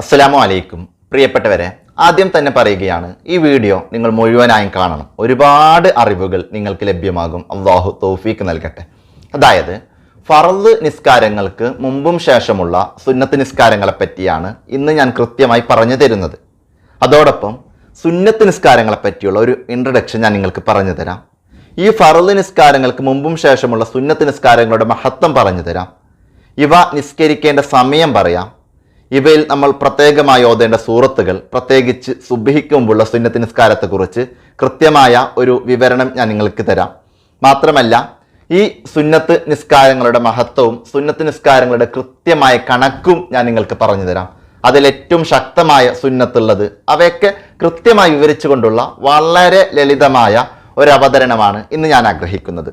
അസ്സലാമു അലൈക്കും. പ്രിയപ്പെട്ടവരെ ആദ്യം തന്നെ പറയുകയാണ് ഈ വീഡിയോ നിങ്ങൾ മുഴുവനായും കാണണം. ഒരുപാട് അറിവുകൾ നിങ്ങൾക്ക് ലഭ്യമാകും. അള്ളാഹു തൗഫീക്ക് നൽകട്ടെ. അതായത് ഫറദ് നിസ്കാരങ്ങൾക്ക് മുമ്പും ശേഷമുള്ള സുന്നത്ത് നിസ്കാരങ്ങളെ പറ്റിയാണ് ഇന്ന് ഞാൻ കൃത്യമായി പറഞ്ഞു തരുന്നത്. അതോടൊപ്പം സുന്നത്ത് നിസ്കാരങ്ങളെ പറ്റിയുള്ള ഒരു ഇൻട്രഡക്ഷൻ ഞാൻ നിങ്ങൾക്ക് പറഞ്ഞു തരാം. ഈ ഫറദ് നിസ്കാരങ്ങൾക്ക് മുമ്പും ശേഷമുള്ള സുന്നത്ത് നിസ്കാരങ്ങളുടെ മഹത്വം പറഞ്ഞു തരാം. ഇവ നിസ്കരിക്കേണ്ട സമയം പറയാം. ഇവയിൽ നമ്മൾ പ്രത്യേകമായി ഓതേണ്ട സൂറത്തുകൾ പ്രത്യേകിച്ച് സുബിഹിക്കുമ്പുള്ള സുന്നത്ത് നിസ്കാരത്തെക്കുറിച്ച് കൃത്യമായ ഒരു വിവരണം ഞാൻ നിങ്ങൾക്ക് തരാം. മാത്രമല്ല ഈ സുന്നത്ത് നിസ്കാരങ്ങളുടെ മഹത്വവും സുന്നത്ത് നിസ്കാരങ്ങളുടെ കൃത്യമായ കണക്കും ഞാൻ നിങ്ങൾക്ക് പറഞ്ഞു തരാം. അതിലേറ്റവും ശക്തമായ സുന്നത്തുള്ളത് അവയൊക്കെ കൃത്യമായി വിവരിച്ചുകൊണ്ടുള്ള വളരെ ലളിതമായ ഒരു അവതരണമാണ് ഇന്ന് ഞാൻ ആഗ്രഹിക്കുന്നത്.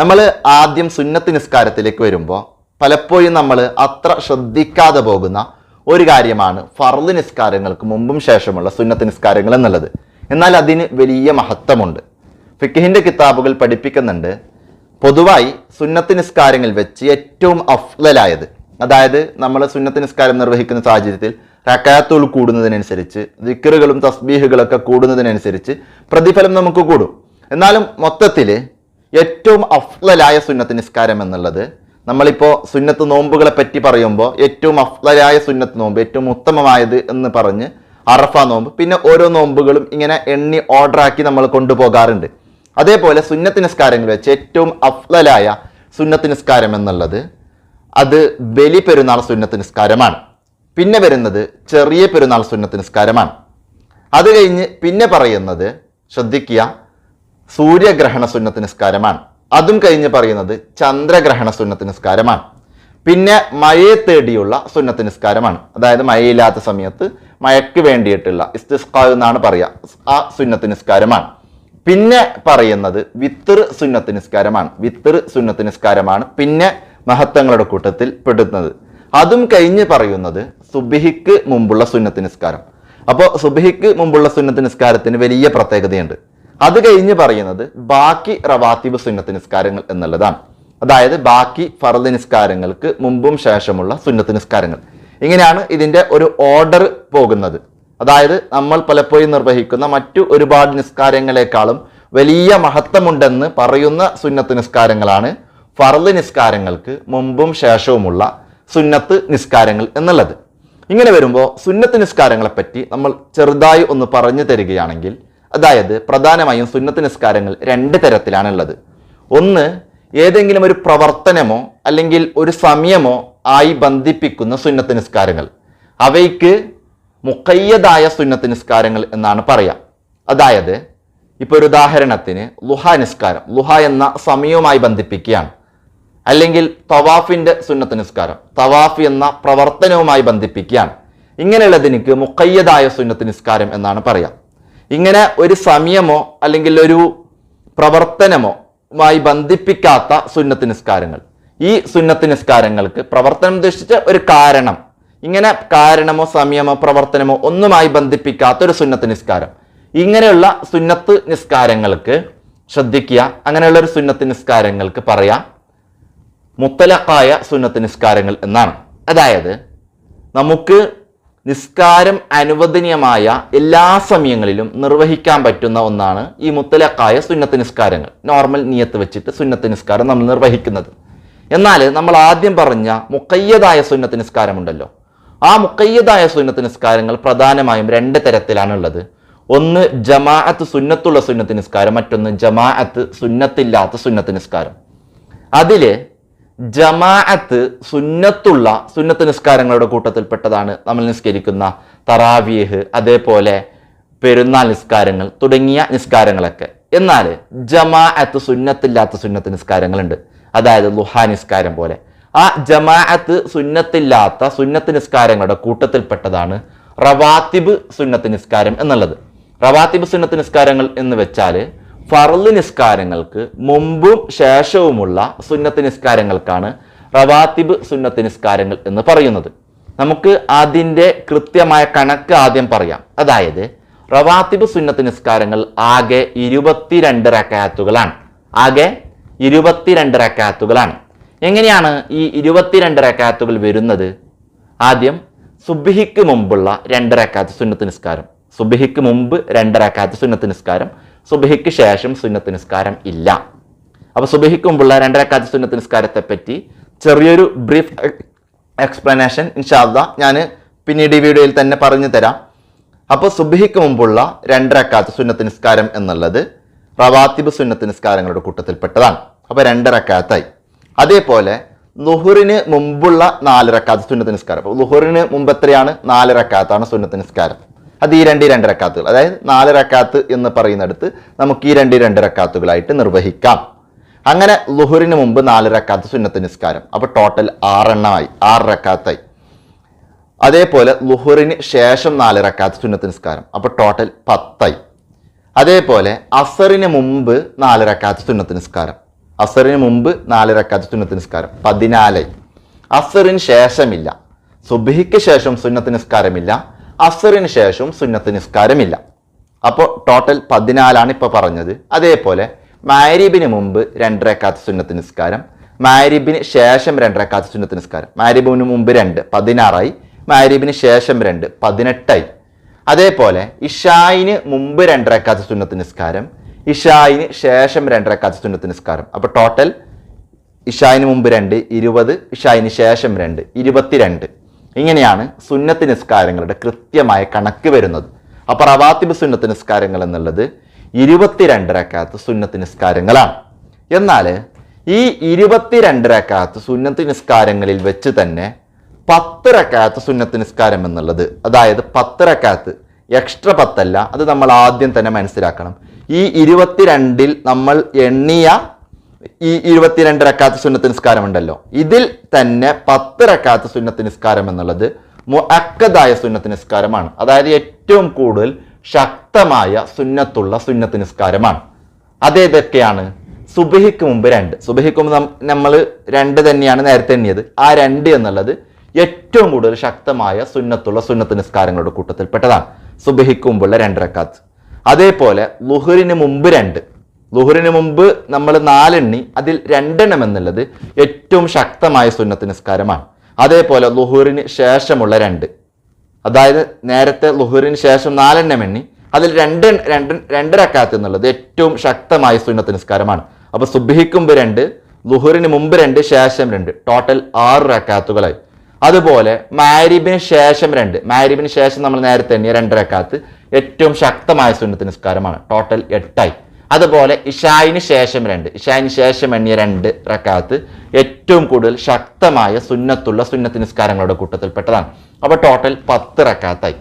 നമ്മൾ ആദ്യം സുന്നത്ത് നിസ്കാരത്തിലേക്ക് വരുമ്പോൾ പലപ്പോഴും നമ്മൾ അത്ര ശ്രദ്ധിക്കാതെ പോകുന്ന ഒരു കാര്യമാണ് ഫർദ് നിസ്കാരങ്ങൾക്ക് മുമ്പും ശേഷമുള്ള സുന്നത്ത് നിസ്കാരങ്ങൾ എന്നുള്ളത്. എന്നാൽ അതിന് വലിയ മഹത്വമുണ്ട്. ഫിഖിന്റെ കിതാബുകൾ പഠിപ്പിക്കുന്നുണ്ട്. പൊതുവായി സുന്നത്ത് നിസ്കാരങ്ങൾ വെച്ച് ഏറ്റവും അഫ്ലലായത് അതായത് നമ്മൾ സുന്നത്ത് നിസ്കാരം നിർവഹിക്കുന്ന സാഹചര്യത്തിൽ റക്കാത്തുകൾ കൂടുന്നതിനനുസരിച്ച് ദിക്കറുകളും തസ്ബീഹുകളൊക്കെ കൂടുന്നതിനനുസരിച്ച് പ്രതിഫലം നമുക്ക് കൂടും. എന്നാലും മൊത്തത്തിൽ ഏറ്റവും അഫ്ലലായ സുന്നത്ത് നിസ്കാരം എന്നുള്ളത് നമ്മളിപ്പോൾ സുന്നത്ത് നോമ്പുകളെ പറ്റി പറയുമ്പോൾ ഏറ്റവും അഫ്ലരായ സുന്നത്ത് നോമ്പ് ഏറ്റവും ഉത്തമമായത് എന്ന് പറഞ്ഞ് അറഫ നോമ്പ് പിന്നെ ഓരോ നോമ്പുകളും ഇങ്ങനെ എണ്ണി ഓർഡറാക്കി നമ്മൾ കൊണ്ടുപോകാറുണ്ട്. അതേപോലെ സുന്നത്ത് നിസ്കാരങ്ങൾ വെച്ച് ഏറ്റവും അഫ്ലലായ സുന്നത്ത് നിസ്കാരം എന്നുള്ളത് അത് ബലി പെരുന്നാൾ സുന്നത്ത് നിസ്കാരമാണ്. പിന്നെ വരുന്നത് ചെറിയ പെരുന്നാൾ സുന്നത്ത് നിസ്കാരമാണ്. അത് കഴിഞ്ഞ് പിന്നെ പറയുന്നത് ശ്രദ്ധിക്കുക സൂര്യഗ്രഹണ സുന്നത്ത് നിസ്കാരമാണ്. അതും കഴിഞ്ഞ് പറയുന്നത് ചന്ദ്രഗ്രഹണ സുന്നത്ത് നിസ്കാരമാണ്. പിന്നെ മഴയെ തേടിയുള്ള സുന്നത്ത് നിസ്കാരമാണ്. അതായത് മഴയില്ലാത്ത സമയത്ത് മഴയ്ക്ക് വേണ്ടിയിട്ടുള്ള ഇസ്തിസ്കാർ എന്നാണ് പറയുക ആ സുന്നത്ത് നിസ്കാരമാണ്. പിന്നെ പറയുന്നത് വിത്തർ സുന്നത്ത് നിസ്കാരമാണ്. വിത്തർ സുന്നത്ത് നിസ്കാരമാണ് പിന്നെ മഹത്വങ്ങളുടെ കൂട്ടത്തിൽ പെടുന്നത്. അതും കഴിഞ്ഞ് പറയുന്നത് സുബിഹിക്ക് മുമ്പുള്ള സുന്നത്ത് നിസ്കാരം. അപ്പോൾ സുബിഹിക്ക് മുമ്പുള്ള സുന്നത്ത് നിസ്കാരത്തിന് വലിയ പ്രത്യേകതയുണ്ട്. അത് കഴിഞ്ഞ് പറയുന്നത് ബാക്കി റവാത്തിബ് സുന്നത്ത് നിസ്കാരങ്ങൾ എന്നുള്ളതാണ്. അതായത് ബാക്കി ഫറദ് നിസ്കാരങ്ങൾക്ക് മുമ്പും ശേഷമുള്ള സുന്നത്ത് നിസ്കാരങ്ങൾ. ഇങ്ങനെയാണ് ഇതിന്റെ ഒരു ഓർഡർ പോകുന്നത്. അതായത് നമ്മൾ പലപ്പോഴും നിർവഹിക്കുന്ന മറ്റു ഒരുപാട് നിസ്കാരങ്ങളെക്കാളും വലിയ മഹത്വമുണ്ടെന്ന് പറയുന്ന സുന്നത്ത് നിസ്കാരങ്ങളാണ് ഫറദ് നിസ്കാരങ്ങൾക്ക് മുമ്പും ശേഷവുമുള്ള സുന്നത്ത് നിസ്കാരങ്ങൾ എന്നുള്ളത്. ഇങ്ങനെ വരുമ്പോൾ സുന്നത്ത് നിസ്കാരങ്ങളെപ്പറ്റി നമ്മൾ ചെറുതായി ഒന്ന് പറഞ്ഞു തരികയാണെങ്കിൽ അതായത് പ്രധാനമായും സുന്നത്ത് നിസ്കാരങ്ങൾ രണ്ട് തരത്തിലാണുള്ളത്. ഒന്ന് ഏതെങ്കിലും ഒരു പ്രവർത്തനമോ അല്ലെങ്കിൽ ഒരു സമയമോ ആയി ബന്ധിപ്പിക്കുന്ന സുന്നത്ത് നിസ്കാരങ്ങൾ. അവയ്ക്ക് മുക്കയ്യതായ സുന്നത്ത് നിസ്കാരങ്ങൾ എന്നാണ് പറയാം. അതായത് ഇപ്പോൾ ഒരു ഉദാഹരണത്തിന് ലുഹ നിസ്കാരം. ലുഹ എന്ന സമയവുമായി ബന്ധിപ്പിക്കുകയാണ്. അല്ലെങ്കിൽ തവാഫിന്റെ സുന്നത്ത് നിസ്കാരം. തവാഫ് എന്ന പ്രവർത്തനവുമായി ബന്ധിപ്പിക്കുകയാണ്. ഇങ്ങനെയുള്ളതിനിക്ക് മുക്കയ്യതായ സുന്നത്ത് നിസ്കാരം എന്നാണ് പറയാം. ഇങ്ങനെ ഒരു സമയമോ അല്ലെങ്കിൽ ഒരു പ്രവർത്തനമോ മായി ബന്ധിപ്പിക്കാത്ത സുന്നത്ത് നിസ്കാരങ്ങൾ. ഈ സുന്നത്ത് നിസ്കാരങ്ങൾക്ക് പ്രവർത്തനം ഉദ്ദേശിച്ച ഒരു കാരണം ഇങ്ങനെ കാരണമോ സമയമോ പ്രവർത്തനമോ ഒന്നുമായി ബന്ധിപ്പിക്കാത്ത ഒരു സുന്നത്ത് നിസ്കാരം. ഇങ്ങനെയുള്ള സുന്നത്ത് നിസ്കാരങ്ങൾക്ക് ശ്രദ്ധിക്കുക. അങ്ങനെയുള്ള ഒരു സുന്നത്ത് നിസ്കാരങ്ങൾക്ക് പറയാം മുത്തലക്കായ സുന്നത്ത് നിസ്കാരങ്ങൾ എന്നാണ്. അതായത് നമുക്ക് നിസ്കാരം അനുവദനീയമായ എല്ലാ സമയങ്ങളിലും നിർവഹിക്കാൻ പറ്റുന്ന ഒന്നാണ് ഈ മുത്തലക്കായ സുന്നത്ത് നിസ്കാരങ്ങൾ. നോർമൽ നിയത്ത് വെച്ചിട്ട് സുന്നത്ത് നിസ്കാരം നമ്മൾ നിർവഹിക്കുന്നത്. എന്നാൽ നമ്മൾ ആദ്യം പറഞ്ഞ മുക്കയ്യതായ സുന്നത്ത് നിസ്കാരമുണ്ടല്ലോ. ആ മുക്കയ്യതായ സുന്നത്ത് നിസ്കാരങ്ങൾ പ്രധാനമായും രണ്ട് തരത്തിലാണുള്ളത്. ഒന്ന് ജമാഅത്ത് സുന്നത്തുള്ള സുന്നത്ത് നിസ്കാരം മറ്റൊന്ന് ജമാഅത്ത് സുന്നത്തില്ലാത്ത സുന്നത്ത് നിസ്കാരം. അതിൽ ജമാഅത്ത് സുന്നത്തുള്ള സുന്നത്ത് നിസ്കാരങ്ങളുടെ കൂട്ടത്തിൽപ്പെട്ടതാണ് നമ്മൾ നിസ്കരിക്കുന്ന തറാവിയഹ് അതേപോലെ പെരുന്നാൾ നിസ്കാരങ്ങൾ തുടങ്ങിയ നിസ്കാരങ്ങളൊക്കെ. എന്നാൽ ജമാഅത്ത് സുന്നത്തില്ലാത്ത സുന്നത്ത് നിസ്കാരങ്ങളുണ്ട്. അതായത് ലുഹാ നിസ്കാരം പോലെ. ആ ജമാഅത്ത് സുന്നത്തില്ലാത്ത സുന്നത്ത് നിസ്കാരങ്ങളുടെ കൂട്ടത്തിൽപ്പെട്ടതാണ് റവാത്തിബ് സുന്നത്ത് നിസ്കാരം എന്നുള്ളത്. റവാത്തിബ് സുന്നത്ത് നിസ്കാരങ്ങൾ എന്ന് വെച്ചാൽ ഫർൾ നിസ്കാരങ്ങൾക്ക് മുമ്പും ശേഷവുമുള്ള സുന്നത്ത് നിസ്കാരങ്ങൾക്കാണ് റവാത്തിബ് സുന്നത്ത് നിസ്കാരങ്ങൾ എന്ന് പറയുന്നത്. നമുക്ക് അതിന്റെ കൃത്യമായ കണക്ക് ആദ്യം പറയാം. അതായത് റവാത്തിബ് സുന്നത്ത് നിസ്കാരങ്ങൾ ആകെ ഇരുപത്തിരണ്ട് റക്കാത്തുകളാണ്. ആകെ ഇരുപത്തിരണ്ട് റക്കാത്തുകളാണ്. എങ്ങനെയാണ് ഈ ഇരുപത്തിരണ്ട് റക്കാത്തുകൾ വരുന്നത്? ആദ്യം സുബിഹിക്ക് മുമ്പുള്ള രണ്ട് റക്കാത്ത് സുന്നത്ത് നിസ്കാരം. സുബിഹിക്ക് മുമ്പ് രണ്ടരക്കാത്ത സുന്നത്ത് നിസ്കാരം സുബിഹിക്ക് ശേഷം സുന്നത്ത് നിസ്കാരം ഇല്ല. അപ്പൊ സുബഹിക്ക് മുമ്പുള്ള രണ്ടരക്കാത്ത സുന്നത്ത് നിസ്കാരത്തെ പറ്റി ചെറിയൊരു ബ്രീഫ് എക്സ്പ്ലനേഷൻ ഇൻഷാല്ല ഞാൻ പിന്നീട് ഈ വീഡിയോയിൽ തന്നെ പറഞ്ഞു തരാം. അപ്പോൾ സുബഹിക്ക് മുമ്പുള്ള രണ്ടരക്കാത്ത സുന്നത്ത് നിസ്കാരം എന്നുള്ളത് റവാത്തിബ് സുന്നത്ത് നിസ്കാരങ്ങളുടെ കൂട്ടത്തിൽപ്പെട്ടതാണ്. അപ്പോൾ രണ്ടരക്കാത്തായി. അതേപോലെ ലുഹുറിന് മുമ്പുള്ള നാല് റക്കാത്ത് സുന്നത്ത് നിസ്കാരം. അപ്പോൾ ലുഹുറിന് മുമ്പ് എത്രയാണ് നാല് റക്കാത്താണ് സുന്നത്ത് നിസ്കാരം. അത് ഈ രണ്ട് രണ്ട് റക്കാത്തുകൾ. അതായത് നാല് റക്കാത്ത് എന്ന് പറയുന്നിടത്ത് നമുക്ക് ഈ രണ്ട് രണ്ട് റക്കാത്തുകളായിട്ട് നിർവഹിക്കാം. അങ്ങനെ ലുഹുറിന് മുമ്പ് നാല് റക്കാത്ത് സുന്നത്ത് നിസ്കാരം. അപ്പോൾ ടോട്ടൽ ആറെണ്ണമായി ആറ് റക്കാത്തായി. അതേപോലെ ലുഹുറിന് ശേഷം നാല് റക്കാത്ത് സുന്നത്ത് നിസ്കാരം. അപ്പോൾ ടോട്ടൽ പത്തായി. അതേപോലെ അസറിന് മുമ്പ് നാല് റക്കാത്ത് സുന്നത്ത് നിസ്കാരം. അസറിന് മുമ്പ് നാല് റക്കാത്ത് സുന്നത്ത് നിസ്കാരം. പതിനാലായി. അസറിന് ശേഷമില്ല. സുബിഹിക്ക് ശേഷം സുന്നത്ത് നിസ്കാരമില്ല. അസറിന് ശേഷവും സുന്നത്ത് നിസ്കാരമില്ല. അപ്പോൾ ടോട്ടൽ പതിനാലാണ് ഇപ്പോൾ പറഞ്ഞത്. അതേപോലെ മാരിബിന് മുമ്പ് രണ്ടരക്കാത്ത സുന്നത്ത് നിസ്കാരം മാരിബിന് ശേഷം രണ്ടരക്കാത്ത സുന്നത്ത് നിസ്കാരം. മാരിബിന് മുമ്പ് രണ്ട് പതിനാറായി. മാരിബിന് ശേഷം രണ്ട് പതിനെട്ടായി. അതേപോലെ ഇഷായിന് മുമ്പ് രണ്ടരക്കാത്ത സുന്നത്ത് നിസ്കാരം ഇഷായിന് ശേഷം രണ്ടരക്കാത്ത സുന്നത്ത് നിസ്കാരം. അപ്പോൾ ടോട്ടൽ ഇഷായിന് മുമ്പ് രണ്ട് ഇരുപത് ഇഷായിന് ശേഷം രണ്ട് ഇരുപത്തിരണ്ട്. ഇങ്ങനെയാണ് സുന്നത്ത് നിസ്കാരങ്ങളുടെ കൃത്യമായ കണക്ക് വരുന്നത്. അപ്പോൾ റവാത്തിബ് സുന്നത്ത് നിസ്കാരങ്ങൾ എന്നുള്ളത് ഇരുപത്തിരണ്ട് റക്കാത്ത് സുന്നത്ത് നിസ്കാരങ്ങളാണ്. എന്നാൽ ഈ ഇരുപത്തിരണ്ട് റക്കാത്ത് സുന്നത്ത് നിസ്കാരങ്ങളിൽ വെച്ച് തന്നെ പത്ത് റക്കാത്ത് സുന്നത്ത് നിസ്കാരം എന്നുള്ളത് അതായത് പത്ത് റക്കാത്ത് എക്സ്ട്രാ പത്തല്ല അത് നമ്മൾ ആദ്യം തന്നെ മനസ്സിലാക്കണം. ഈ ഇരുപത്തിരണ്ടിൽ നമ്മൾ എണ്ണിയ ഈ ഇരുപത്തിരണ്ട് റക്കാത്ത് സുന്നത്ത് നിസ്കാരം ഉണ്ടല്ലോ ഇതിൽ തന്നെ പത്ത് റക്കാത്ത് സുന്നത്ത് നിസ്കാരം എന്നുള്ളത് മുഅക്കദായ സുന്നത്ത് നിസ്കാരമാണ്. അതായത് ഏറ്റവും കൂടുതൽ ശക്തമായ സുന്നത്തുള്ള സുന്നത്ത് നിസ്കാരമാണ്. അതേതൊക്കെയാണ്? സുബഹിക്ക് മുമ്പ് രണ്ട്. സുബഹിക്ക് മുമ്പ് നമ്മൾ രണ്ട് തന്നെയാണ് നേരത്തെ എണ്ണിയത്. ആ രണ്ട് എന്നുള്ളത് ഏറ്റവും കൂടുതൽ ശക്തമായ സുന്നത്തുള്ള സുന്നത്ത് നിസ്കാരങ്ങളുടെ കൂട്ടത്തിൽപ്പെട്ടതാണ്. സുബഹിക്ക് മുമ്പുള്ള രണ്ട് റക്കാത്ത്. അതേപോലെ ലുഹറിന് മുമ്പ് രണ്ട്. ലുഹറിന് മുമ്പ് നമ്മൾ നാലെണ്ണി അതിൽ രണ്ടെണ്ണം എന്നുള്ളത് ഏറ്റവും ശക്തമായ സുന്നത്ത് നിസ്കാരമാണ്. അതേപോലെ ലുഹുറിന് ശേഷമുള്ള രണ്ട്. അതായത് നേരത്തെ ലുഹുറിന് ശേഷം നാലെണ്ണം എണ്ണി അതിൽ രണ്ട് രണ്ട് രണ്ടരക്കാത്ത് എന്നുള്ളത് ഏറ്റവും ശക്തമായ സുന്നത്ത് നിസ്കാരമാണ്. അപ്പൊ സുബിഹിക്കുമ്പ് രണ്ട് ലുഹുറിന് മുമ്പ് രണ്ട് ശേഷം രണ്ട്. ടോട്ടൽ ആറ് റക്കാത്തുകളായി അതുപോലെ മാരിബിന് ശേഷം രണ്ട്. മാരിബിന് ശേഷം നമ്മൾ നേരത്തെ എണ്ണിയ രണ്ടരക്കാത്ത് ഏറ്റവും ശക്തമായ സുന്നത്ത് നിസ്കാരമാണ്. ടോട്ടൽ എട്ടായി. അതുപോലെ ഇഷായിന് ശേഷം രണ്ട്. ഇഷായിന് ശേഷം എണ്ണിയ രണ്ട് റക്കാത്ത് ഏറ്റവും കൂടുതൽ ശക്തമായ സുന്നത്തുള്ള സുന്നത്ത് നിസ്കാരങ്ങളുടെ കൂട്ടത്തിൽപ്പെട്ടതാണ്. അപ്പോൾ ടോട്ടൽ പത്ത് റക്കാത്തായി.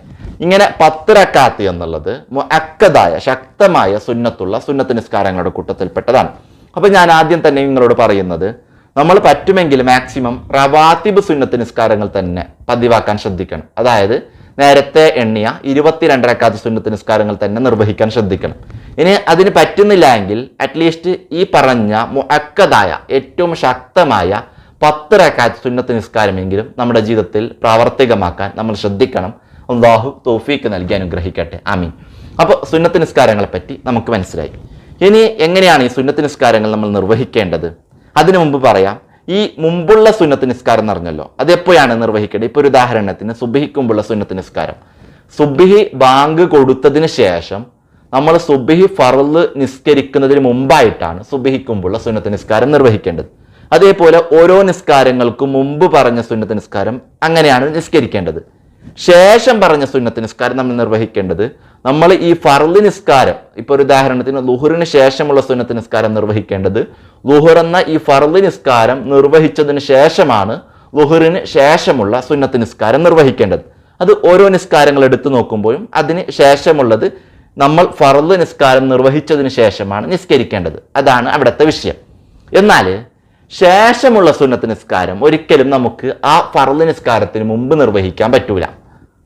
ഇങ്ങനെ പത്ത് റക്കാത്ത് എന്നുള്ളത് അക്കതായ ശക്തമായ സുന്നത്തുള്ള സുന്നത്ത് നിസ്കാരങ്ങളുടെ കൂട്ടത്തിൽപ്പെട്ടതാണ്. അപ്പോൾ ഞാൻ ആദ്യം തന്നെ നിങ്ങളോട് പറയുന്നത് നമ്മൾ പറ്റുമെങ്കിൽ മാക്സിമം റവാത്തിബ് സുന്നത്ത് നിസ്കാരങ്ങൾ തന്നെ പതിവാക്കാൻ ശ്രദ്ധിക്കണം. അതായത് നേരത്തെ എണ്ണിയ ഇരുപത്തിരണ്ടരക്കാത്ത സുന്നത്ത് നിസ്കാരങ്ങൾ തന്നെ നിർവഹിക്കാൻ ശ്രദ്ധിക്കണം. ഇനി അതിന് പറ്റുന്നില്ല എങ്കിൽ അറ്റ്ലീസ്റ്റ് ഈ പറഞ്ഞ മുഅക്കദായ ഏറ്റവും ശക്തമായ പത്ത് റക്കാത്ത് സുന്നത്ത് നിസ്കാരമെങ്കിലും നമ്മുടെ ജീവിതത്തിൽ പ്രാവർത്തികമാക്കാൻ നമ്മൾ ശ്രദ്ധിക്കണം. അള്ളാഹു തോഫീക്ക് നൽകി അനുഗ്രഹിക്കട്ടെ. ആമീൻ. അപ്പോൾ സുന്നത്ത് നിസ്കാരങ്ങളെ പറ്റി നമുക്ക് മനസ്സിലായി. ഇനി എങ്ങനെയാണ് ഈ സുന്നത്ത് നിസ്കാരങ്ങൾ നമ്മൾ നിർവഹിക്കേണ്ടത്? അതിനു മുമ്പ് പറയാം ഈ മുമ്പുള്ള സുന്നത്ത് നിസ്കാരം എന്ന് പറഞ്ഞല്ലോ. അത് എപ്പോഴാണ് നിർവഹിക്കേണ്ടത്? ഇപ്പോൾ ഒരു ഉദാഹരണത്തിന് സുബിഹിക്ക് മുമ്പുള്ള സുന്നത്ത് നിസ്കാരം. സുബിഹി ബാങ്ക് കൊടുത്തതിന് ശേഷം നമ്മൾ സുബിഹി ഫറൽ നിസ്കരിക്കുന്നതിന് മുമ്പായിട്ടാണ് സുബിഹിക്ക് മുമ്പുള്ള സുന്നത്ത് നിസ്കാരം നിർവഹിക്കേണ്ടത്. അതേപോലെ ഓരോ നിസ്കാരങ്ങൾക്കും മുമ്പ് പറഞ്ഞ സുന്നത്ത് നിസ്കാരം അങ്ങനെയാണ് നിസ്കരിക്കേണ്ടത്. ശേഷം പറഞ്ഞ സുന്നത്ത് നിസ്കാരം നമ്മൾ നിർവഹിക്കേണ്ടത് നമ്മൾ ഈ ഫർദ് നിസ്കാരം ഇപ്പൊ ഒരു ഉദാഹരണത്തിന് ലുഹുറിന് ശേഷമുള്ള സുന്നത്ത് നിസ്കാരം നിർവഹിക്കേണ്ടത് ലുഹുർ എന്ന ഈ ഫർദ് നിസ്കാരം നിർവഹിച്ചതിന് ശേഷമാണ് ലുഹുറിന് ശേഷമുള്ള സുന്നത്ത് നിസ്കാരം നിർവഹിക്കേണ്ടത്. അത് ഓരോ നിസ്കാരങ്ങൾ എടുത്തു നോക്കുമ്പോഴും അതിന് ശേഷമുള്ളത് നമ്മൾ ഫർദ് നിസ്കാരം നിർവഹിച്ചതിന് ശേഷമാണ് നിസ്കരിക്കേണ്ടത്. അതാണ് അവിടുത്തെ വിഷയം. എന്നാൽ ശേഷമുള്ള സുന്നത്ത് നിസ്കാരം ഒരിക്കലും നമുക്ക് ആ ഫർദ് നിസ്കാരത്തിന് മുമ്പ് നിർവഹിക്കാൻ പറ്റൂല.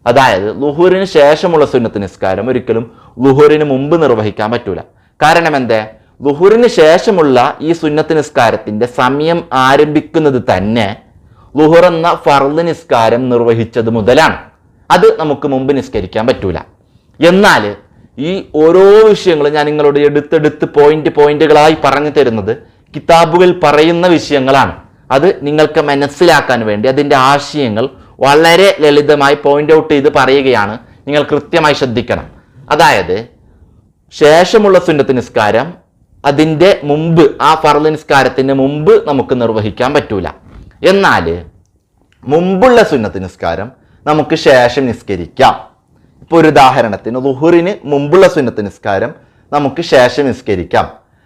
അതായത് ലുഹൂറിന് ശേഷമുള്ള സുന്നത്ത് നിസ്കാരം ഒരിക്കലും ലുഹൂറിന് മുമ്പ് നിർവഹിക്കാൻ പറ്റൂല. കാരണം എന്തേ? ലുഹൂറിന് ശേഷമുള്ള ഈ സുന്നത്ത് നിസ്കാരത്തിന്റെ സമയം ആരംഭിക്കുന്നത് തന്നെ ലുഹുർ എന്ന ഫർദ് നിസ്കാരം നിർവഹിച്ചത് മുതലാണ്. അത് നമുക്ക് മുമ്പ് നിസ്കരിക്കാൻ പറ്റൂല. എന്നാൽ ഈ ഓരോ വിഷയങ്ങളും ഞാൻ നിങ്ങളോട് എടുത്തെടുത്ത് പോയിന്റ് പോയിന്റുകളായി പറഞ്ഞു തരുന്നത് കിതാബുകൾ പറയുന്ന വിഷയങ്ങളാണ്. അത് നിങ്ങൾക്ക് മനസ്സിലാക്കാൻ വേണ്ടി അതിന്റെ ആശയങ്ങൾ വളരെ ലളിതമായി പോയിന്റ് ഔട്ട് ചെയ്ത് പറയുകയാണ്. നിങ്ങൾ കൃത്യമായി ശ്രദ്ധിക്കണം. അതായത് ശേഷമുള്ള സുന്നത്ത് നിസ്കാരം അതിന്റെ മുമ്പ് ആ ഫർദ് നിസ്കാരത്തിന് മുമ്പ് നമുക്ക് നിർവഹിക്കാൻ പറ്റൂല. എന്നാൽ മുമ്പുള്ള സുന്നത്ത് നിസ്കാരം നമുക്ക് ശേഷം നിസ്കരിക്കാം. ഇപ്പോൾ ഒരു ഉദാഹരണത്തിന് ലുഹുറിന് മുമ്പുള്ള സുന്നത്ത് നിസ്കാരം നമുക്ക് ശേഷം നിസ്കരിക്കാം.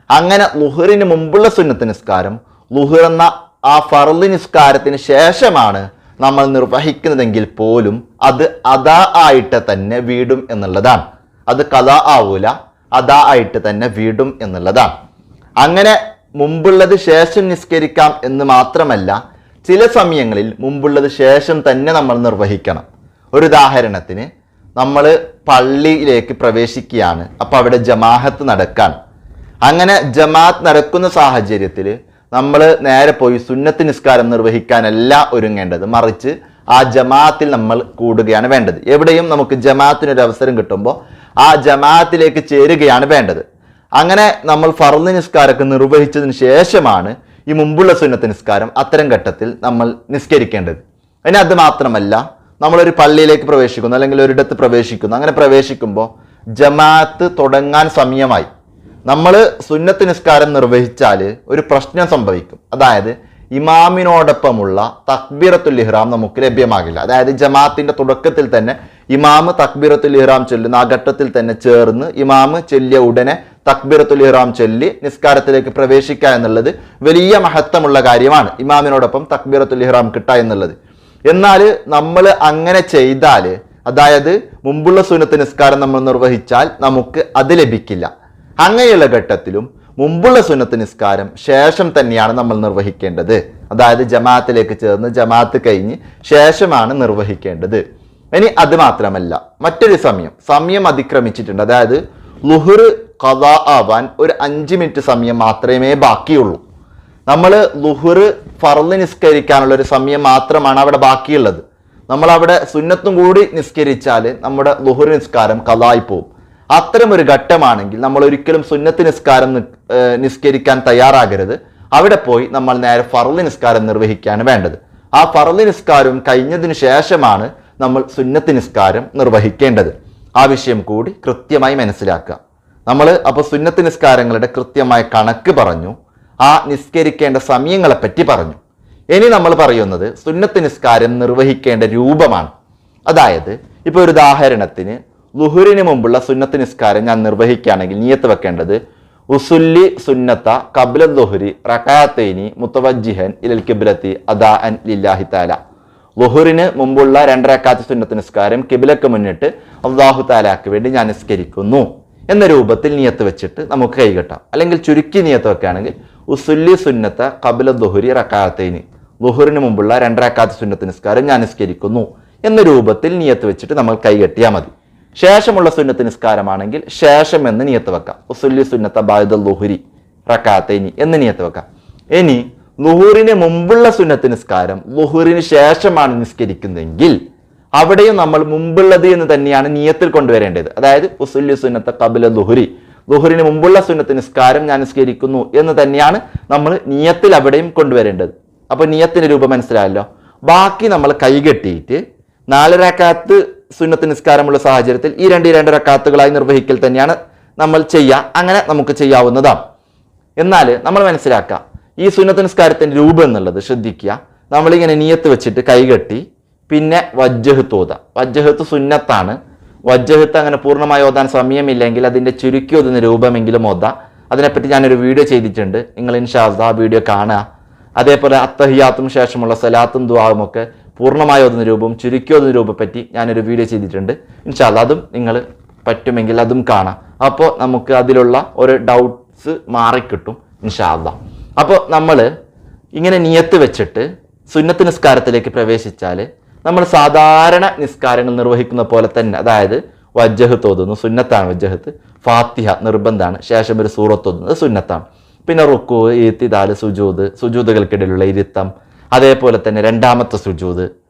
അങ്ങനെ ലുഹുറിന് മുമ്പുള്ള സുന്നത്ത് നിസ്കാരം ലുഹുർ എന്ന ആ ഫർദ് നിസ്കാരത്തിന് ശേഷമാണ് നമ്മൾ നിർവഹിക്കുന്നതെങ്കിൽ പോലും അത് അതാ ആയിട്ട് തന്നെ വീടും എന്നുള്ളതാണ്. അത് കഥ ആവൂല അതാ ആയിട്ട് തന്നെ വീടും എന്നുള്ളതാണ്. അങ്ങനെ മുമ്പുള്ളത് ശേഷം നിസ്കരിക്കാം എന്ന് മാത്രമല്ല ചില സമയങ്ങളിൽ മുമ്പുള്ളത് ശേഷം തന്നെ നമ്മൾ നിർവഹിക്കണം. ഒരു ഉദാഹരണത്തിന് നമ്മൾ പള്ളിയിലേക്ക് പ്രവേശിക്കുകയാണ് അപ്പോൾ അവിടെ ജമാഹത്ത് നടക്കാൻ അങ്ങനെ ജമാഅത്ത് നടക്കുന്ന സാഹചര്യത്തിൽ നമ്മൾ നേരെ പോയി സുന്നത്ത് നിസ്കാരം നിർവഹിക്കാനല്ല ഒരുങ്ങേണ്ടത്. മറിച്ച് ആ ജമാഅത്തിൽ നമ്മൾ കൂടുകയാണ് വേണ്ടത്. എവിടെയും നമുക്ക് ജമാഅത്തിനൊരു അവസരം കിട്ടുമ്പോൾ ആ ജമാഅത്തിലേക്ക് ചേരുകയാണ് വേണ്ടത്. അങ്ങനെ നമ്മൾ ഫർദ് നിസ്കാരമൊക്കെ നിർവഹിച്ചതിന് ശേഷമാണ് ഈ മുമ്പുള്ള സുന്നത്ത് നിസ്കാരം അത്തരം ഘട്ടത്തിൽ നമ്മൾ നിസ്കരിക്കേണ്ടത്. ഇനി അത് മാത്രമല്ല നമ്മളൊരു പള്ളിയിലേക്ക് പ്രവേശിക്കുന്നു അല്ലെങ്കിൽ ഒരിടത്ത് പ്രവേശിക്കുന്നു. അങ്ങനെ പ്രവേശിക്കുമ്പോൾ ജമാഅത്ത് തുടങ്ങാൻ സമയമായി. നമ്മൾ സുന്നത്ത് നിസ്കാരം നിർവഹിച്ചാൽ ഒരു പ്രശ്നം സംഭവിക്കും. അതായത് ഇമാമിനോടൊപ്പമുള്ള തക്ബീറത്തുൽ ഇഹ്റാം നമുക്ക് ലഭ്യമാകില്ല. അതായത് ജമാഅത്തിന്റെ തുടക്കത്തിൽ തന്നെ ഇമാമ് തക്ബീറത്തുൽ ഇഹ്റാം ചൊല്ലുന്ന ആ ഘട്ടത്തിൽ തന്നെ ചേർന്ന് ഇമാമ് ചൊല്ലിയ ഉടനെ തക്ബീറത്തുൽ ഇഹ്റാം ചൊല്ലി നിസ്കാരത്തിലേക്ക് പ്രവേശിക്കുക എന്നുള്ളത് വലിയ മഹത്വമുള്ള കാര്യമാണ്. ഇമാമിനോടൊപ്പം തക്ബീറത്തുൽ ഇഹ്റാം കിട്ടുക എന്നുള്ളത്. എന്നാൽ നമ്മൾ അങ്ങനെ ചെയ്താൽ അതായത് മുമ്പുള്ള സുനത്ത് നിസ്കാരം നമ്മൾ നിർവഹിച്ചാൽ നമുക്ക് അത് ലഭിക്കില്ല. അങ്ങനെയുള്ള ഘട്ടത്തിലും മുമ്പുള്ള സുന്നത്ത് നിസ്കാരം ശേഷം തന്നെയാണ് നമ്മൾ നിർവഹിക്കേണ്ടത്. അതായത് ജമാഅത്തിലേക്ക് ചേർന്ന് ജമാഅത്ത് കഴിഞ്ഞ് ശേഷമാണ് നിർവഹിക്കേണ്ടത്. ഇനി അത് മാത്രമല്ല മറ്റൊരു സമയം സമയം അതിക്രമിച്ചിട്ടുണ്ട്. അതായത് ലുഹുർ കഥ ആവാൻ ഒരു അഞ്ച് മിനിറ്റ് സമയം മാത്രമേ ബാക്കിയുള്ളൂ. നമ്മൾ ലുഹുർ ഫർദ് നിസ്കരിക്കാനുള്ള ഒരു സമയം മാത്രമാണ് അവിടെ ബാക്കിയുള്ളത്. നമ്മൾ അവിടെ സുന്നത്തും കൂടി നിസ്കരിച്ചാൽ നമ്മുടെ ലുഹുർ നിസ്കാരം കഥായി പോകും. അത്തരം ഒരു ഘട്ടമാണെങ്കിൽ നമ്മൾ ഒരിക്കലും സുന്നത്ത് നിസ്കാരം നിസ്കരിക്കാൻ തയ്യാറാകരുത്. അവിടെ പോയി നമ്മൾ നേരെ ഫർദ് നിസ്കാരം നിർവഹിക്കുകയാണ് വേണ്ടത്. ആ ഫർദ് നിസ്കാരം കഴിഞ്ഞതിന് ശേഷമാണ് നമ്മൾ സുന്നത്ത് നിസ്കാരം നിർവഹിക്കേണ്ടത്. ആ വിഷയം കൂടി കൃത്യമായി മനസ്സിലാക്കുക. നമ്മൾ അപ്പോൾ സുന്നത്ത് നിസ്കാരങ്ങളുടെ കൃത്യമായ കണക്ക് പറഞ്ഞു. ആ നിസ്കരിക്കേണ്ട സമയങ്ങളെപ്പറ്റി പറഞ്ഞു. ഇനി നമ്മൾ പറയുന്നത് സുന്നത്ത് നിസ്കാരം നിർവഹിക്കേണ്ട രൂപമാണ്. അതായത് ഇപ്പോൾ ഒരു ഉദാഹരണത്തിന് ലുഹുറിന് മുമ്പുള്ള സുന്നത്ത് നിസ്കാരം ഞാൻ നിർവഹിക്കുകയാണെങ്കിൽ നീയത്ത് വെക്കേണ്ടത് ഉസുല്ലി സുന്നത്ത കബ്ല ലുഹുരി റക്കാത്തൈനി മുത്തവജിഹൻ ഇലൽ കിബിലത്തി അദാ അൻ ലില്ലാഹി താല ലുഹുറിന് മുമ്പുള്ള രണ്ടരക്കാത്ത സുന്നത്ത് നിസ്കാരം കിബിലക്ക് മുന്നിട്ട് അള്ളാഹു താലാക്ക് വേണ്ടി ഞാൻ നിസ്കരിക്കുന്നു എന്ന രൂപത്തിൽ നിയത്ത് വെച്ചിട്ട് നമുക്ക് കൈകെട്ടാം അല്ലെങ്കിൽ ചുരുക്കി നിയത്ത് വെക്കുകയാണെങ്കിൽ ഉസുല്ലി സുന്നത്ത കബില ദുഹുരി റക്കാത്തൈനി ലുഹുറിന് മുമ്പുള്ള രണ്ടരക്കാത്ത സുന്നത്ത് നിസ്കാരം ഞാൻ നിസ്കരിക്കുന്നു എന്ന രൂപത്തിൽ നിയത്ത് വെച്ചിട്ട് നമ്മൾ കൈകെട്ടിയാൽ മതി. ശേഷമുള്ള സുന്നത്ത് നിസ്കാരമാണെങ്കിൽ ശേഷം എന്ന് നിയത്ത് വെക്കാം. ഉസുല്ലി സുന്നത്ത ബായുദ ലുഹുരി റക്കാത്തേനി എന്ന് നിയത്ത് വെക്കാം. ഇനി ലുഹൂറിന് മുമ്പുള്ള സുന്നത്ത് നിസ്കാരം ലുഹൂറിന് ശേഷമാണ് നിസ്കരിക്കുന്നതെങ്കിൽ അവിടെയും നമ്മൾ മുമ്പുള്ളത് എന്ന് തന്നെയാണ് നിയത്തിൽ കൊണ്ടുവരേണ്ടത്. അതായത് ഉസുല്ലി സുന്നത്ത കബില ലുഹുരി ലുഹുറിന് മുമ്പുള്ള സുന്നത്ത് നിസ്കാരം ഞാൻ നിസ്കരിക്കുന്നു എന്ന് തന്നെയാണ് നമ്മൾ നിയത്തിൽ അവിടെയും കൊണ്ടുവരേണ്ടത്. അപ്പൊ നിയത്തിന്റെ രൂപം മനസ്സിലായല്ലോ? ബാക്കി നമ്മൾ കൈകെട്ടിയിട്ട് നാല് റക്കാത്ത് സുന്നത്ത് നിസ്കാരമുള്ള സാഹചര്യത്തിൽ ഈ രണ്ട് രണ്ട് റക്കാത്തുകളായി നിർവഹിക്കൽ തന്നെയാണ് നമ്മൾ ചെയ്യുക അങ്ങനെ നമുക്ക് ചെയ്യാവുന്നതാണ് എന്നാൽ നമ്മൾ മനസ്സിലാക്കുക ഈ സുന്നത്ത് നിസ്കാരത്തിന്റെ രൂപം എന്നുള്ളത് ശ്രദ്ധിക്കുക. നമ്മളിങ്ങനെ നീയത്ത് വെച്ചിട്ട് കൈകെട്ടി പിന്നെ വജ്ജഹത്ത് ഓതാം വജ്ജഹത്ത് സുന്നത്താണ്. വജ്ജഹത്ത് അങ്ങനെ പൂർണമായി ഓതാൻ സമയമില്ലെങ്കിൽ അതിന്റെ ചുരുക്കി ഓതുന്ന രൂപമെങ്കിലും ഓതാം. അതിനെപ്പറ്റി ഞാനൊരു വീഡിയോ ചെയ്തിട്ടുണ്ട്. നിങ്ങൾ ഇൻഷാസ് ആ വീഡിയോ കാണുക. അതേപോലെ അത്തഹിയാത്തും ശേഷമുള്ള സലാത്തും ദുവാവും ഒക്കെ പൂർണമായി ഓതുന്ന രൂപവും ചുരുക്കിയോ ഓതുന്ന രൂപം പറ്റി ഞാനൊരു വീഡിയോ ചെയ്തിട്ടുണ്ട്. ഇൻഷാല്ല അതും നിങ്ങൾ പറ്റുമെങ്കിൽ അതും കാണാം. അപ്പോൾ നമുക്ക് അതിലുള്ള ഒരു ഡൗട്ട്സ് മാറിക്കിട്ടും ഇൻഷാല്ല. അപ്പോൾ നമ്മൾ ഇങ്ങനെ നിയത്ത് വെച്ചിട്ട് സുന്നത്ത് നിസ്കാരത്തിലേക്ക് പ്രവേശിച്ചാൽ നമ്മൾ സാധാരണ നിസ്കാരങ്ങൾ നിർവഹിക്കുന്ന പോലെ തന്നെ അതായത് വജ്ജഹത്ത് ഓതുന്നു സുന്നത്താണ് വജ്ജഹത്ത്. ഫാത്തിഹ നിർബന്ധമാണ്. ശേഷം ഒരു സൂറത്ത് ഓതുന്നത് സുന്നത്താണ്. പിന്നെ റുക്കു ഈത്തിദാൽ സുജൂത് സുജൂതുകൾക്കിടയിലുള്ള ഇരുത്തം അതേപോലെ തന്നെ രണ്ടാമത്തെ സുജൂത്.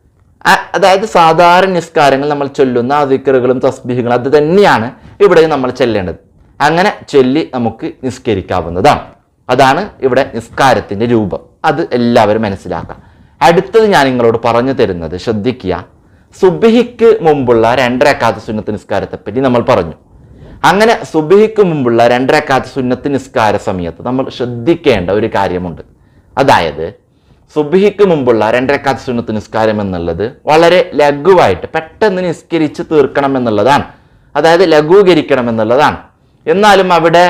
അതായത് സാധാരണ നിസ്കാരങ്ങൾ നമ്മൾ ചൊല്ലുന്ന ആ തസ്ബീഹുകളും അത് തന്നെയാണ് ഇവിടെ നമ്മൾ ചെല്ലേണ്ടത്. അങ്ങനെ ചൊല്ലി നമുക്ക് നിസ്കരിക്കാവുന്നതാണ്. അതാണ് ഇവിടെ നിസ്കാരത്തിന്റെ രൂപം. അത് എല്ലാവരും മനസ്സിലാക്കാം. അടുത്തത് ഞാൻ നിങ്ങളോട് പറഞ്ഞു തരുന്നത് ശ്രദ്ധിക്കുക. സുബിഹിക്ക് മുമ്പുള്ള രണ്ടരക്കാത്ത സുന്നത്ത് നിസ്കാരത്തെ പറ്റി നമ്മൾ പറഞ്ഞു. അങ്ങനെ സുബിഹിക്ക് മുമ്പുള്ള രണ്ടരക്കാത്ത സുന്നത്ത് നിസ്കാര സമയത്ത് നമ്മൾ ശ്രദ്ധിക്കേണ്ട ഒരു കാര്യമുണ്ട്. അതായത് സുബിഹിക്ക് മുമ്പുള്ള രണ്ടരക്കാത്ത സുന്നത്ത് നിസ്കാരം എന്നുള്ളത് വളരെ ലഘുവായിട്ട് പെട്ടെന്ന് നിസ്കരിച്ച് തീർക്കണം എന്നുള്ളതാണ്. അതായത് ലഘൂകരിക്കണം എന്നുള്ളതാണ്. എന്നാലും അവിടെ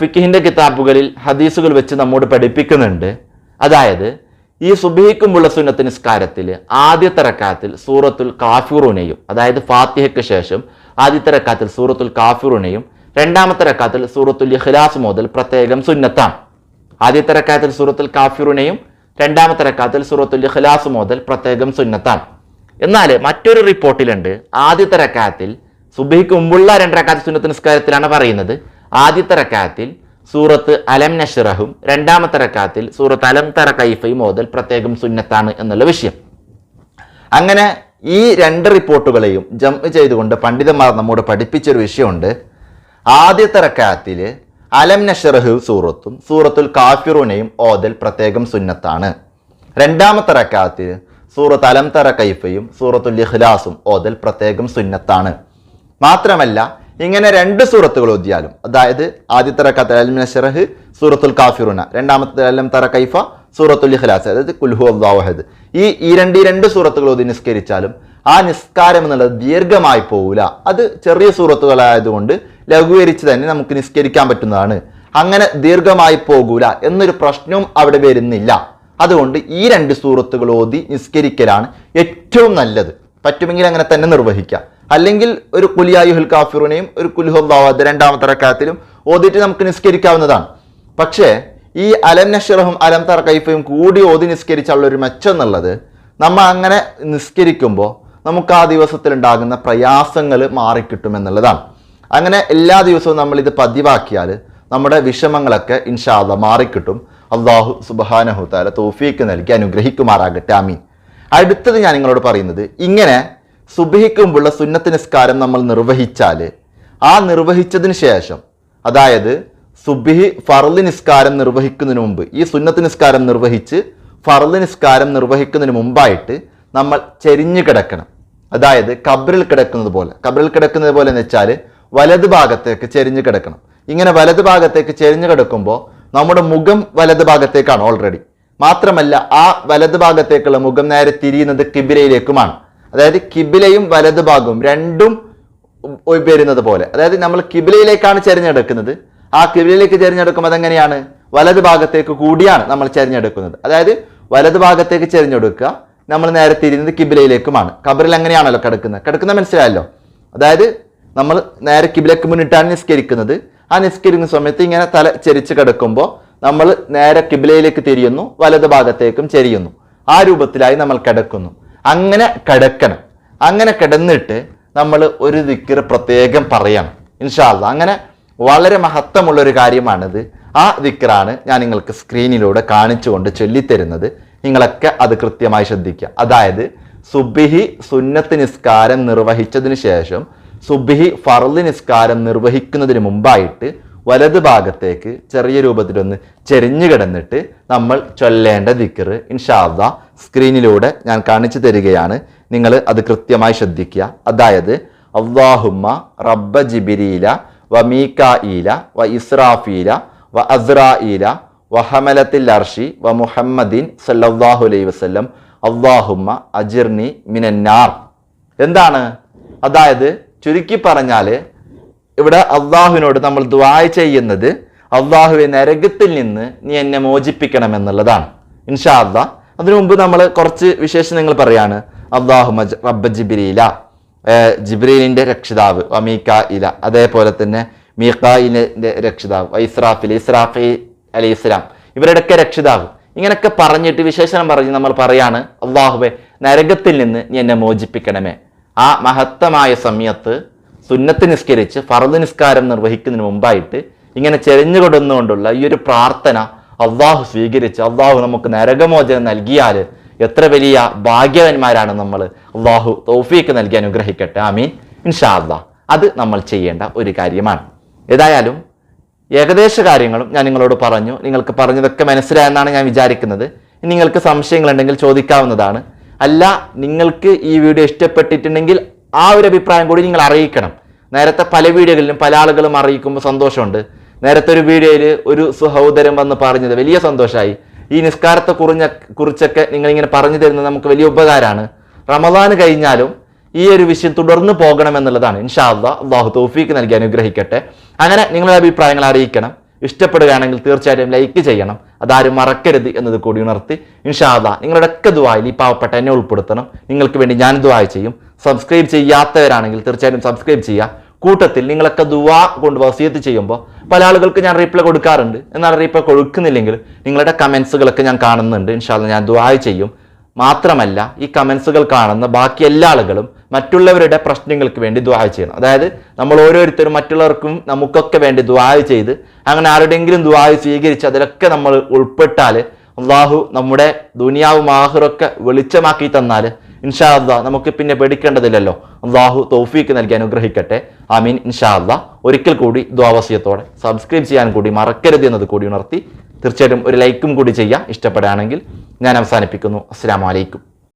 ഫിക്കിഹിന്റെ കിതാബുകളിൽ ഹദീസുകൾ വെച്ച് നമ്മോട് പഠിപ്പിക്കുന്നുണ്ട്. അതായത് ഈ സുബിഹിക്കുമ്പുള്ള സുന്നത്ത് നിസ്കാരത്തിൽ ആദ്യത്തെ റക്കാത്തിൽ സൂറത്തുൽ കാഫിറൂനെയും അതായത് ഫാത്തിഹയ്ക്ക് ശേഷം ആദ്യത്തെ റക്കാത്തിൽ സൂറത്തുൽ കാഫിറൂനെയും രണ്ടാമത്തെ റക്കാത്തിൽ സൂറത്തുൽ ഇഖ്ലാസ് മുതൽ പ്രത്യേകം സുന്നത്താണ്. ആദ്യത്തെ റക്കാത്തിൽ സൂറത്തുൽ കാഫിറൂനെയും രണ്ടാമത്തെ റക്കാത്തിൽ സൂറത്തുൽ ഇഖ്ലാസ് മുതൽ പ്രത്യേകം സുന്നത്താണ്. എന്നാൽ മറ്റൊരു റിപ്പോർട്ടിലുണ്ട്. ആദ്യത്തെ റക്കാത്തിൽ സുബഹിക്ക് മുമ്പുള്ള രണ്ട് റക്കാത്ത് സുന്നത്ത് നിസ്കാരത്തിലാണ് പറയുന്നത്. ആദ്യത്തെ റക്കാത്തിൽ സൂറത്ത് അലം നഷറഹും രണ്ടാമത്തെ റക്കാത്തിൽ സൂറത്ത് അലം തറ കൈഫയും മുതൽ പ്രത്യേകം സുന്നത്താണ് എന്നുള്ള വിഷയം. അങ്ങനെ ഈ രണ്ട് റിപ്പോർട്ടുകളെയും ജംപ് ചെയ്തുകൊണ്ട് പണ്ഡിതന്മാർ നമ്മോട് പഠിപ്പിച്ചൊരു വിഷയമുണ്ട്. ആദ്യത്തെ റക്കാത്തിൽ അലം നഷറഹു സൂറത്തും സൂറത്തുൽ കാഫിറൂനെയും ഓതൽ പ്രത്യേകം സുന്നത്താണ്. രണ്ടാമത്തെ റക്കാത്തിൽ സൂറത്ത് അലം തറ കൈഫയും സൂറത്തുൽ ഇഖ്ലാസും ഓതൽ പ്രത്യേകം സുന്നത്താണ്. മാത്രമല്ല ഇങ്ങനെ രണ്ട് സൂറത്തുകൾ ഓതിയാലും അതായത് ആദ്യത്തെ റക്കാത്തിൽ അലം നഷറഹ് സൂറത്തുൽ കാഫിറൂന രണ്ടാമത്തെ അലം തറ കൈഫ സൂറത്തുൽ ഇഖ്ലാസ് അതായത് കുൽഹു അള്ളാഹദ് ഈ ഈ രണ്ട് ഈ രണ്ട് സൂറത്തുകൾ ഓതി നിസ്കരിച്ചാലും ആ നിസ്കാരം എന്നുള്ളത് ദീർഘമായി പോവില്ല അത് ചെറിയ സൂറത്തുകളായതുകൊണ്ട് ലഘൂകരിച്ച് തന്നെ നമുക്ക് നിസ്കരിക്കാൻ പറ്റുന്നതാണ്. അങ്ങനെ ദീർഘമായി പോകൂല എന്നൊരു പ്രശ്നവും അവിടെ വരുന്നില്ല. അതുകൊണ്ട് ഈ രണ്ട് സൂറത്തുകൾ ഓതി നിസ്കരിക്കലാണ് ഏറ്റവും നല്ലത്. പറ്റുമെങ്കിൽ അങ്ങനെ തന്നെ നിർവഹിക്കാം. അല്ലെങ്കിൽ ഒരു കുലിയായുഹുൽ കാഫിറിനെയും ഒരു കുലുഹുല്ലാവത് രണ്ടാമത്തെ റക്കാത്തിലും ഓതിയിട്ട് നമുക്ക് നിസ്കരിക്കാവുന്നതാണ്. പക്ഷേ ഈ അലം നഷറഹും അലം തറക്കൈഫയും കൂടി ഓതി നിസ്കരിച്ചുള്ള ഒരു മെച്ചം എന്നുള്ളത് നമ്മൾ അങ്ങനെ നിസ്കരിക്കുമ്പോൾ നമുക്ക് ആ ദിവസത്തിൽ ഉണ്ടാകുന്ന പ്രയാസങ്ങൾ മാറിക്കിട്ടും എന്നുള്ളതാണ് അങ്ങനെ എല്ലാ ദിവസവും നമ്മൾ ഇത് പതിവാക്കിയാൽ നമ്മുടെ വിഷമങ്ങളൊക്കെ ഇൻഷാദ മാറിക്കിട്ടും. അള്ളാഹു സുബാനഹുത്താല തോഫീക്ക് നൽകി അനുഗ്രഹിക്കുമാറാകട്ടെ. ആമീൻ. അടുത്തത് ഞാൻ നിങ്ങളോട് പറയുന്നത് ഇങ്ങനെ സുബഹിക്കുമ്പോഴുള്ള സുന്നത്ത് നിസ്കാരം നമ്മൾ നിർവഹിച്ചാൽ ആ നിർവഹിച്ചതിന് ശേഷം അതായത് സുബിഹി ഫർൾ നിസ്കാരം നിർവഹിക്കുന്നതിന് മുമ്പ് ഈ സുന്നത്ത് നിസ്കാരം നിർവഹിച്ച് ഫർൾ നിസ്കാരം നിർവഹിക്കുന്നതിന് മുമ്പായിട്ട് നമ്മൾ ചെരിഞ്ഞു കിടക്കണം. അതായത് കബറിൽ കിടക്കുന്നത് പോലെ കബറിൽ കിടക്കുന്നത് പോലെ എന്ന് വെച്ചാൽ വലത് ഭാഗത്തേക്ക് ചെരിഞ്ഞു കിടക്കണം. ഇങ്ങനെ വലത് ഭാഗത്തേക്ക് ചെരിഞ്ഞു കിടക്കുമ്പോൾ നമ്മുടെ മുഖം വലത് ഭാഗത്തേക്കാണ് ഓൾറെഡി മാത്രമല്ല ആ വലത് ഭാഗത്തേക്കുള്ള മുഖം നേരെ തിരിയുന്നത് കിബിലയിലേക്കുമാണ്. അതായത് കിബിലയും വലത് ഭാഗവും രണ്ടും വരുന്നത് പോലെ. അതായത് നമ്മൾ കിബിലയിലേക്കാണ് ചെരിഞ്ഞെടുക്കുന്നത്. ആ കിബിലയിലേക്ക് ചെരിഞ്ഞെടുക്കുമ്പോൾ അതെങ്ങനെയാണ്? വലത് ഭാഗത്തേക്ക് കൂടിയാണ് നമ്മൾ ചെരിഞ്ഞെടുക്കുന്നത്. അതായത് വലത് ഭാഗത്തേക്ക് ചെരിഞ്ഞെടുക്കുക നമ്മൾ നേരെ തിരിയുന്നത് കിബിലയിലേക്കുമാണ്. കബറിൽ എങ്ങനെയാണല്ലോ കിടക്കുന്നത്? കിടക്കുന്ന മനസ്സിലായല്ലോ? അതായത് നമ്മൾ നേരെ കിബിലക്ക് മുന്നിട്ടാണ് നിസ്കരിക്കുന്നത്. ആ നിസ്കരിക്കുന്ന സമയത്ത് ഇങ്ങനെ തല ചെരിച്ച് കിടക്കുമ്പോൾ നമ്മൾ നേരെ കിബിലയിലേക്ക് തിരിയുന്നു വലത് ഭാഗത്തേക്കും ചെരിയുന്നു. ആ രൂപത്തിലായി നമ്മൾ കിടക്കുന്നു. അങ്ങനെ കിടക്കണം. അങ്ങനെ കിടന്നിട്ട് നമ്മൾ ഒരു ദിക്കർ പ്രത്യേകം പറയണം. ഇൻഷാല്ല അങ്ങനെ വളരെ മഹത്വമുള്ള ഒരു കാര്യമാണിത്. ആ ദിക്കറാണ് ഞാൻ നിങ്ങൾക്ക് സ്ക്രീനിലൂടെ കാണിച്ചുകൊണ്ട് ചൊല്ലിത്തരുന്നത്. നിങ്ങളൊക്കെ അത് കൃത്യമായി ശ്രദ്ധിക്കുക. അതായത് സുബിഹി സുന്നത്ത് നിസ്കാരം നിർവഹിച്ചതിന് ശേഷം സുബിഹി ഫർദ് നിസ്കാരം നിർവഹിക്കുന്നതിന് മുമ്പായിട്ട് വലത് ഭാഗത്തേക്ക് ചെറിയ രൂപത്തിലൊന്ന് ചെരിഞ്ഞു കിടന്നിട്ട് നമ്മൾ ചൊല്ലേണ്ട ദിക്കറ് ഇൻഷാദ സ്ക്രീനിലൂടെ ഞാൻ കാണിച്ചു തരികയാണ്. നിങ്ങൾ അത് കൃത്യമായി ശ്രദ്ധിക്കുക. അതായത് അള്ളാഹുമ്മ റബ്ബ ജിബിരീല വ മീക്കായില വ ഇസ്രാഫീല വ അസ്രായില വ ഹമലത്തിൽ അർഷി വ മുഹമ്മദീൻ സല്ലാഹു അലൈ വസ്ലം അള്ളാഹുമ്മ അജിർനി മിനന്നാർ. എന്താണ്? അതായത് ചുരുക്കി പറഞ്ഞാൽ ഇവിടെ അള്ളാഹുവിനോട് നമ്മൾ ദ്വായ ചെയ്യുന്നത് അള്ളാഹുവെ നരകത്തിൽ നിന്ന് നീ എന്നെ മോചിപ്പിക്കണം എന്നുള്ളതാണ്. ഇൻഷാ അള്ളാ അതിനു മുമ്പ് നമ്മൾ കുറച്ച് വിശേഷണങ്ങൾ പറയാണ്. അള്ളാഹു റബ്ബ ജിബ്രീല. ജിബ്രീലിന്റെ രക്ഷിതാവ് അമീക്ക ഇല അതേപോലെ തന്നെ മീക്കായിലിന്റെ രക്ഷിതാവ് ഇസ്രാഫിൽ ഇസ്രാഫി അലി ഇസ്ലാം ഇവരുടെയൊക്കെ രക്ഷിതാവ്. ഇങ്ങനെയൊക്കെ പറഞ്ഞിട്ട് വിശേഷണം പറഞ്ഞ് നമ്മൾ പറയാണ് അള്ളാഹുവെ നരകത്തിൽ നിന്ന് നീ എന്നെ മോചിപ്പിക്കണമേ. ആ മഹത്തമായ സമയത്ത് സുന്നത്ത് നിസ്കരിച്ച് ഫറദ് നിസ്കാരം നിർവഹിക്കുന്നതിന് മുമ്പായിട്ട് ഇങ്ങനെ ചെരിഞ്ഞുകൊടുന്നുകൊണ്ടുള്ള ഈ ഒരു പ്രാർത്ഥന അള്ളാഹു സ്വീകരിച്ച് അള്ളാഹു നമുക്ക് നരകമോചനം നൽകിയാൽ എത്ര വലിയ ഭാഗ്യവന്മാരാണ് നമ്മൾ. അള്ളാഹു തൗഫീക്ക് നൽകി അനുഗ്രഹിക്കട്ടെ. ആമീൻ. ഇൻഷാ അള്ളാഹ് അത് നമ്മൾ ചെയ്യേണ്ട ഒരു കാര്യമാണ്. ഏതായാലും ഏകദേശ കാര്യങ്ങളും ഞാൻ നിങ്ങളോട് പറഞ്ഞു. നിങ്ങൾക്ക് പറഞ്ഞതൊക്കെ മനസ്സിലായെന്നാണ് ഞാൻ വിചാരിക്കുന്നത്. നിങ്ങൾക്ക് സംശയങ്ങളുണ്ടെങ്കിൽ ചോദിക്കാവുന്നതാണ്. അല്ല നിങ്ങൾക്ക് ഈ വീഡിയോ ഇഷ്ടപ്പെട്ടിട്ടുണ്ടെങ്കിൽ ആ ഒരു അഭിപ്രായം കൂടി നിങ്ങൾ അറിയിക്കണം. നേരത്തെ പല വീഡിയോകളിലും പല ആളുകളും അറിയിക്കുമ്പോൾ സന്തോഷമുണ്ട്. നേരത്തെ ഒരു വീഡിയോയിൽ ഒരു സഹോദരൻ വന്ന് പറഞ്ഞത് വലിയ സന്തോഷമായി ഈ നിസ്കാരത്തെ കുറിഞ്ഞ കുറിച്ചൊക്കെ നിങ്ങളിങ്ങനെ പറഞ്ഞു തരുന്നത് നമുക്ക് വലിയ ഉപകാരമാണ്. റമദാൻ കഴിഞ്ഞാലും ഈ ഒരു വിഷയം തുടർന്ന് പോകണം എന്നുള്ളതാണ്. ഇൻഷാ അള്ളാഹു തോഫീക്ക് നൽകി അനുഗ്രഹിക്കട്ടെ. അങ്ങനെ നിങ്ങളുടെ അഭിപ്രായങ്ങൾ അറിയിക്കണം. ഇഷ്ടപ്പെടുകയാണെങ്കിൽ തീർച്ചയായിട്ടും ലൈക്ക് ചെയ്യണം. അതാരും മറക്കരുത് എന്നത് കൂടി ഉണർത്തി ഇൻഷാദ നിങ്ങളുടെയൊക്കെ ദുവായിൽ ഈ പാവപ്പെട്ട എന്നെ ഉൾപ്പെടുത്തണം. നിങ്ങൾക്ക് വേണ്ടി ഞാൻ ദുവായ ചെയ്യും. സബ്സ്ക്രൈബ് ചെയ്യാത്തവരാണെങ്കിൽ തീർച്ചയായിട്ടും സബ്സ്ക്രൈബ് ചെയ്യുക. കൂട്ടത്തിൽ നിങ്ങളൊക്കെ ദുവാ കൊണ്ട് വസീത്ത് ചെയ്യുമ്പോൾ പല ആളുകൾക്ക് ഞാൻ റീപ്ലൈ കൊടുക്കാറുണ്ട്. എന്നാൽ റീപ്ലൈ കൊടുക്കുന്നില്ലെങ്കിൽ നിങ്ങളുടെ കമൻസുകളൊക്കെ ഞാൻ കാണുന്നുണ്ട്. ഇൻഷാല്ല ഞാൻ ദുവായ ചെയ്യും. മാത്രമല്ല ഈ കമൻസുകൾ കാണുന്ന ബാക്കി എല്ലാ ആളുകളും മറ്റുള്ളവരുടെ പ്രശ്നങ്ങൾക്ക് വേണ്ടി ദ്വാഹ ചെയ്യണം. അതായത് നമ്മൾ ഓരോരുത്തരും മറ്റുള്ളവർക്കും നമുക്കൊക്കെ വേണ്ടി ദ്വാഹ ചെയ്ത് അങ്ങനെ ആരുടെയെങ്കിലും ദ്വാഹ സ്വീകരിച്ച് അതിലൊക്കെ നമ്മൾ ഉൾപ്പെട്ടാൽ അള്ളാഹു നമ്മുടെ ദുനിയാവും ആഹുറൊക്കെ വെളിച്ചമാക്കി തന്നാൽ ഇൻഷാ അള്ളാ നമുക്ക് പിന്നെ പേടിക്കേണ്ടതില്ലല്ലോ. അള്ളാഹു തൗഫീക്ക് നൽകി അനുഗ്രഹിക്കട്ടെ. ആമീൻ. ഇൻഷാ അള്ളാ ഒരിക്കൽ കൂടി ദ്വാവസ്യത്തോടെ സബ്സ്ക്രൈബ് ചെയ്യാൻ കൂടി മറക്കരുത് എന്നത് കൂടി ഉണർത്തി തീർച്ചയായിട്ടും ഒരു ലൈക്കും കൂടി ചെയ്യുക ഇഷ്ടപ്പെടുകയാണെങ്കിൽ ഞാൻ അവസാനിപ്പിക്കുന്നു. അസ്സാം വലൈക്കും